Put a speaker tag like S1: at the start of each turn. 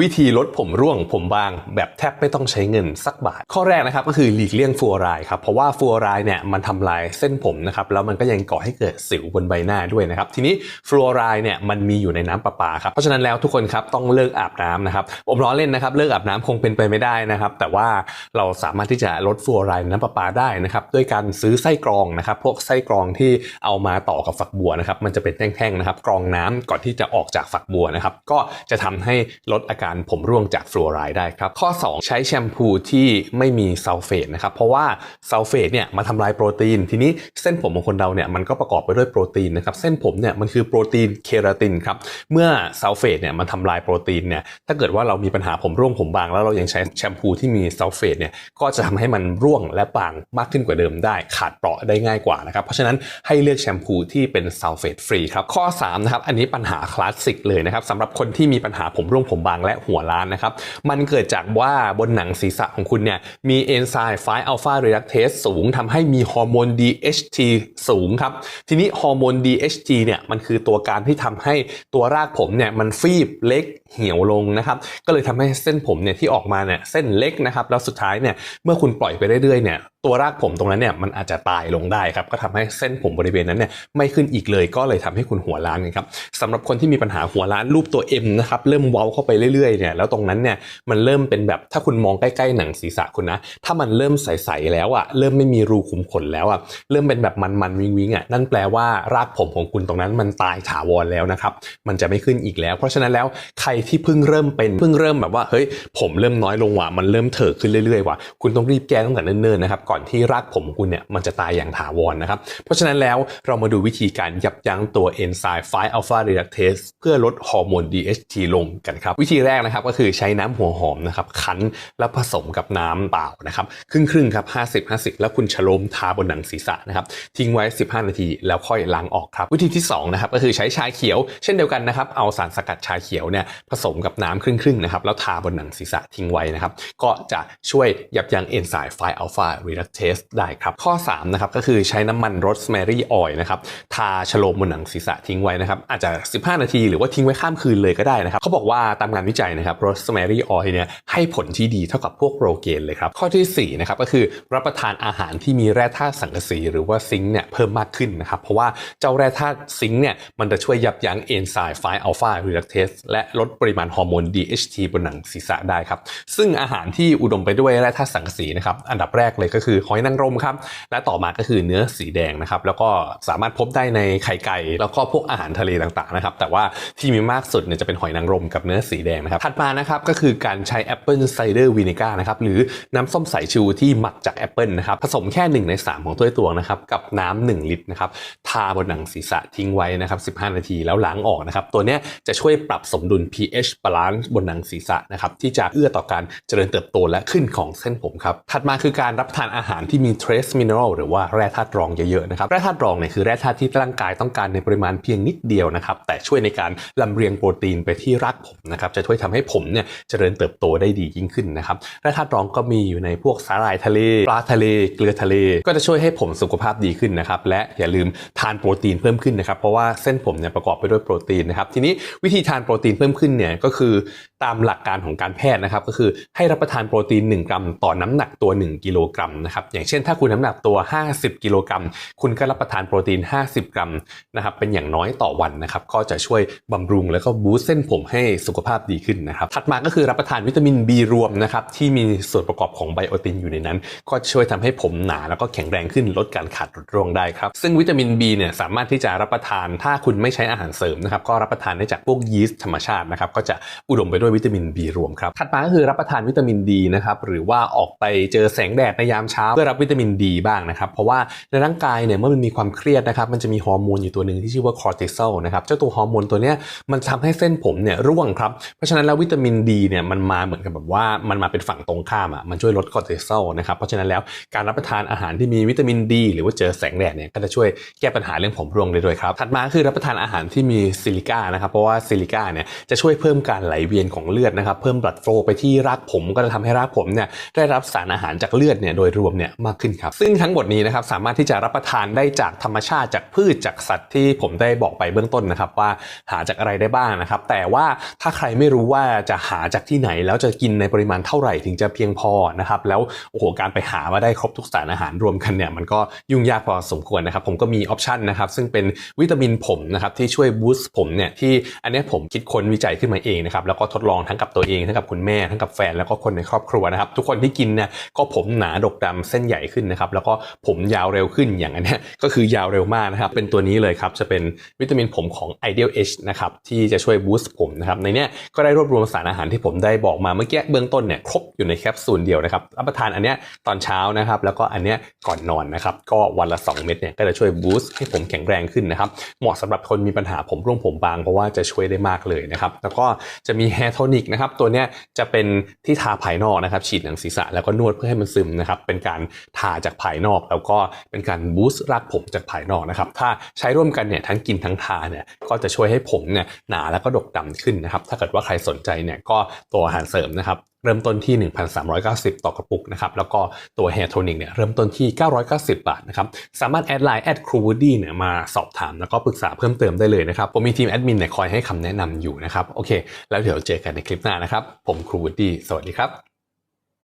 S1: วิธีลดผมร่วงผมบางแบบแทบไม่ต้องใช้เงินสักบาท ข้อแรกนะครับก็คือหลีกเลี่ยงฟลูออไรครับเพราะว่าฟลูออไรเนี่ยมันทำลายเส้นผมนะครับแล้วมันก็ยังก่อให้เกิดสิวบนใบหน้าด้วยนะครับทีนี้ฟลูออไรเนี่ยมันมีอยู่ในน้ำประปาครับเพราะฉะนั้นแล้วทุกคนครับต้องเลิกอาบน้ำนะครับผมล้อเล่นนะครับเลิกอาบน้ำคงเป็นไปไม่ได้นะครับแต่ว่าเราสามารถที่จะลดฟลูออไรด์ในน้ำประปาได้นะครับด้วยการซื้อไส้กรองนะครับพวกไส้กรองที่เอามาต่อกับฝักบัวนะครับมันจะเป็นแท่งๆนะครับกรองน้ำก่อนที่จะออกจากฝักบัวนะครับก็จะทำให้ลดอาการผมร่วงจากฟลูออไรด์ได้ครับ ข้อ 2 ใช้แชมพูที่ไม่มีซัลเฟตนะครับ เพราะว่าซัลเฟตเนี่ยมาทำลายโปรตีน ทีนี้เส้นผมของคนเราเนี่ยมันก็ประกอบไปด้วยโปรตีนนะครับ เส้นผมเนี่ยมันคือโปรตีนเคราตินครับ เมื่อซัลเฟตเนี่ยมันทำลายโปรตีนเนี่ย ถ้าเกิดว่าเรามีปัญหาผมร่วงผมบาง แล้วเรายังใช้แชมพูที่มีซัลเฟตเนี่ย ก็จะทำให้มันร่วงและบางมากขึ้นกว่าเดิมได้ ขาดเปราะได้ง่ายกว่านะครับ เพราะฉะนั้นให้เลือกแชมพูที่เป็นซัลเฟตฟรีครับ ข้อ3นะครับ อันนี้ปัญหาคลาสสิกเลยนะครับสำหรับคนที่มีปัญหาผมร่วงผมบางและหัวล้านนะครับ มันเกิดจากว่าบนหนังศีรษะของคุณเนี่ยมีเอนไซม์ไฟอัลฟาเรดักเทสสูงทำให้มีฮอร์โมน DHT สูงครับ ทีนี้ฮอร์โมน DHT เนี่ยมันคือตัวการที่ทำให้ตัวรากผมเนี่ยมันฟีบเล็กเหี่ยวลงนะครับ ก็เลยทำให้เส้นผมเนี่ยที่ออกมาเนี่ยเส้นเล็กนะครับ แล้วสุดท้ายเนี่ยเมื่อคุณปล่อยไปเรื่อยๆเนี่ยตัวรากผมตรงนั้นเนี่ยมันอาจจะตายลงได้ครับก็ทำให้เส้นผมบริเวณนั้นเนี่ยไม่ขึ้นอีกเลยก็เลยทำให้คุณหัวล้านนะครับสำหรับคนที่มีปัญหาหัวล้านรูปตัว M นะครับเริ่มเว้าเข้าไปเรื่อยๆเนี่ยแล้วตรงนั้นเนี่ยมันเริ่มเป็นแบบถ้าคุณมองใกล้ๆหนังศีรษะคุณนะ ถ้ามันเริ่มใสๆแล้วอะเริ่มไม่มีรูขุมขนแล้วอะเริ่มเป็นแบบมันๆวิงๆอะนั่นแปลว่ารากผมของคุณตรงนั้นมันตายถาวรแล้วนะครับมันจะไม่ขึ้นอีกแล้ว เพราะฉะนั้นแล้วใครที่เพิ่งเริ่มเป็นเพิ่งเริ่มแบบว่าเฮ้ยผมเริ่มน้อยลงว่ะมันเริ่มเถิดขึ้นเรื่อยๆว่ะคุณต้องรีบแก้ตั้งแต่เนิ่นๆนะครับก่อนที่รากผมของคุณเนี่ยมันจะตายอย่างถาวรนะครับ เพราะฉะนั้นแล้วเรามาดูวิธีการยับยั้งตัวเอนไซม์ไฟอัลฟาเรดักเทสเพื่อลดฮอร์โมน DHT ลงกันครับ วิธีแรกนะครับก็คือใช้น้ำหัวหอมนะครับคั้นแล้วผสมกับน้ำเปล่านะครับครึ่งครึ่งครับ 50 50 แล้วคุณชโลมทาบนหนังศีรษะนะครับทิ้งไว้ 15 นาทีแล้วค่อยล้างออกครับ วิธีที่2นะครับก็คือใช้ชาเขียว เช่นเดียวกันนะครับเอาสารสกัดชาเขียวเนี่ยผสมกับน้ำครึ่งครึ่งนะครับแล้วทาบนหนังศีรษะทิ้งไว้นะครับก็จะช่วยยับยั้งเอนไซม์ไฟอัลฟาเรดักเทสได้ครับ ข้อ3นะครับก็คือใช้น้ำมันโรสแมรี่ออยล์นะครับทาชโลมบนหนังศีรษะทิ้งไว้นะครับอาจจะ 15 นาทีหรือว่าทิ้งไว้ข้ามคืนเลยก็ได้นะครับเขาบอกว่าตามงานวิจัยนะครับโรสแมรี่ออยล์เนี่ยให้ผลที่ดีเท่ากับพวกโปรเกนเลยครับข้อที่4นะครับก็คือรับประทานอาหารที่มีแร่ธาตุสังกะสีหรือว่าซิงค์เนี่ยเพิ่มมากขึ้นนะครับเพราะว่าเจ้าแร่ธาตุซิงค์เนี่ยมันจะช่วยยับยั้งเอนไซม์ไฟอัลฟาเรดักเทสและลดปริมาณฮอร์โมน DHT บนหนังศีรษะได้ครับซึ่งอาหารที่อุดมไปด้วยแร่ธาตุสังกะสีนะครับอันดับแรกเลยก็คืือหอยนางรมครับ และต่อมาก็คือเนื้อสีแดงนะครับ แล้วก็สามารถพบได้ในไข่ไก่ แล้วก็พวกอาหารทะเลต่างๆนะครับ แต่ว่าที่มีมากสุดเนี่ยจะเป็นหอยนางรมกับเนื้อสีแดงนะครับ ถัดมานะครับก็คือการใช้แอปเปิลไซเดอร์วินิก้านะครับ หรือน้ำส้มสายชูที่หมักจากแอปเปิลนะครับ ผสมแค่ 1 ใน 3 ของถ้วยตวงนะครับ กับน้ำ1ลิตรนะครับ ทาบนหนังศีรษะทิ้งไว้นะครับ 15 นาทีแล้วล้างออกนะครับ ตัวเนี้ยจะช่วยปรับสมดุล pH balance บนหนังศีรษะนะครับ ที่จะเอื้อต่อการเจริญเติบโตและขึ้นของเส้นผมครับ ถัดมาคือการรับทานอาหารที่มี trace mineral หรือว่าแร่ธาตุรองเยอะๆนะครับแร่ธาตุรองเนี่ยคือแร่ธาตุที่ร่างกายต้องการในปริมาณเพียงนิดเดียวนะครับแต่ช่วยในการลำเลียงโปรตีนไปที่รากผมนะครับจะช่วยทำให้ผมเนี่ยเจริญเติบโตได้ดียิ่งขึ้นนะครับแร่ธาตุรองก็มีอยู่ในพวกสาหร่ายทะเลปลาทะเล เกลือทะเล ก็จะช่วยให้ผมสุขภาพดีขึ้นนะครับและอย่าลืมทานโปรตีนเพิ่มขึ้นนะครับเพราะว่าเส้นผมเนี่ยประกอบไปด้วยโปรตีนนะครับทีนี้วิธีทานโปรตีนเพิ่มขึ้นเนี่ยก็คือตามหลักการของการแพทย์นะครับก็คือให้รับประทานโปรตีน 1 กรัม ต่อน้ำหนักตัว 1 กิโลกรัมนะครับอย่างเช่นถ้าคุณน้ำหนักตัว 50 กิโลกรัม คุณก็รับประทานโปรตีน 50 กรัมนะครับเป็นอย่างน้อยต่อวันนะครับก็จะช่วยบำรุงแล้วก็บูสต์เส้นผมให้สุขภาพดีขึ้นนะครับถัดมาก็คือรับประทานวิตามิน B รวมนะครับที่มีส่วนประกอบของไบโอตินอยู่ในนั้น ก็ช่วยทำให้ผมหนาแล้วก็แข็งแรงขึ้นลดการขาดหลุดร่วงได้ครับซึ่งวิตามิน B เนี่ยสามารถที่จะรับประทานถ้าคุณไม่ใช้อาหารเสริมนะครับก็รับประทานได้จากพวกยีสต์ธรรมชาตินะครับก็จะอุดมไปด้วยวิตามิน B รวมครับถัดมาก็คือรับประทานวิตามินดีนะครับหรือว่าออกไปเจอแสงแดดในยามเช้าเพื่อรับวิตามินดีบ้างนะครับเพราะว่าในร่างกายเนี่ยเมื่อมันมีความเครียดนะครับมันจะมีฮอร์โมนอยู่ตัวหนึ่งที่ชื่อว่าคอร์ติซอลนะครับเจ้าตัวฮอร์โมนตัวเนี้ยมันทำให้เส้นผมเนี่ยร่วงครับเพราะฉะนั้นแล้ววิตามินดีเนี่ยมันมาเหมือนกับแบบว่ามันมาเป็นฝั่งตรงข้ามอะมันช่วยลดคอร์ติซอลนะครับเพราะฉะนั้นแล้วการรับประทานอาหารที่มีวิตามินดี หรือว่าเจอแสงแดดเนี่ยก็จะช่วยแก้ปัญหาเรื่องผมร่วงได้ด้วยครับถัดมาคือรับประทานอาหารที่มีซิลิก้านะครับเพราะว่าซิลิก้าเนี่ยจะช่วยเพิ่มการไหลเวียนของเลือดนะครับเพิ่มบลัดโฟลไปที่รากผมก็จะทำให้รากผมเนี่ยได้รับสารอาหารจากเลือดเนี่ยโดยรวมวมเนี่ยมากขึ้นครับ ซึ่งทั้งหมดนี้นะครับสามารถที่จะรับประทานได้จากธรรมชาติจากพืชจากสัตว์ที่ผมได้บอกไปเบื้องต้นนะครับ ว่าหาจากอะไรได้บ้างนะครับ แต่ว่าถ้าใครไม่รู้ว่าจะหาจากที่ไหน แล้วจะกินในปริมาณเท่าไหร่ถึงจะเพียงพอนะครับแล้วโอ้โหการไปหามาได้ครบทุกสารอาหารรวมกันเนี่ยมันก็ยุ่งยากพอสมควรนะครับ ผมก็มีออปชันนะครับซึ่งเป็นวิตามินผมนะครับที่ช่วยบูสต์ผมเนี่ยที่อันนี้ผมคิดค้นวิจัยขึ้นมาเองนะครับแล้วก็ทดลองทั้งกับตัวเองทั้งกับคุณแม่ทั้งกับแฟนแล้วก็คนในครอบครัวนะครับทุกคนที่กินเนี่ยก็ผมหนาดกดำเส้นใหญ่ขึ้นนะครับแล้วก็ผมยาวเร็วขึ้นอย่างอันนี้ก็คือยาวเร็วมากนะครับเป็นตัวนี้เลยครับจะเป็นวิตามินผมของ Ideal H นะครับที่จะช่วยบูสต์ผมนะครับในนี้ก็ได้รวบรวมสารอาหารที่ผมได้บอกมาเมื่อกี้เบื้องต้นเนี่ยครบอยู่ในแคปซูลเดียวนะครับรับประทานอันเนี้ยตอนเช้านะครับแล้วก็อันเนี้ยก่อนนอนนะครับก็วันละ 2 เม็ดเนี่ยก็จะช่วยบูสต์ให้ผมแข็งแรงขึ้นนะครับเหมาะสำหรับคนมีปัญหาผมร่วงผมบางเพราะว่าจะช่วยได้มากเลยนะครับแล้วก็จะมีแฮร์โทนิกนะครับตัวเนี้ยจะเป็นที่ทาภายนอกนะครับฉีดหนังศีรษะแล้วก็นวดเพื่อให้มันซึมนะครับเป็นการทาจากภายนอก แล้วก็เป็นการบูสต์รากผมจากภายนอกนะครับถ้าใช้ร่วมกันเนี่ยทั้งกินทั้งทาเนี่ยก็จะช่วยให้ผมเนี่ยหนาแล้วก็ดกดำขึ้นนะครับถ้าเกิดว่าใครสนใจเนี่ยก็ตัวอาหารเสริมนะครับเริ่มต้นที่ 1,390 ต่อกระปุกนะครับ แล้วก็ตัว Hair Tonic เนี่ยเริ่มต้นที่ 990 บาทนะครับ สามารถแอดไลน์แอดครูวูดี้เนี่ยมาสอบถาม แล้วก็ปรึกษาเพิ่มเติมได้เลยนะครับ ผมมีทีมแอดมินเนี่ยคอยให้คำแนะนำอยู่นะครับ โอเค แล้วเดี๋ยวเจอกันในคลิปหน้านะครับ ผมครูวูดี้ สวัสดีครับ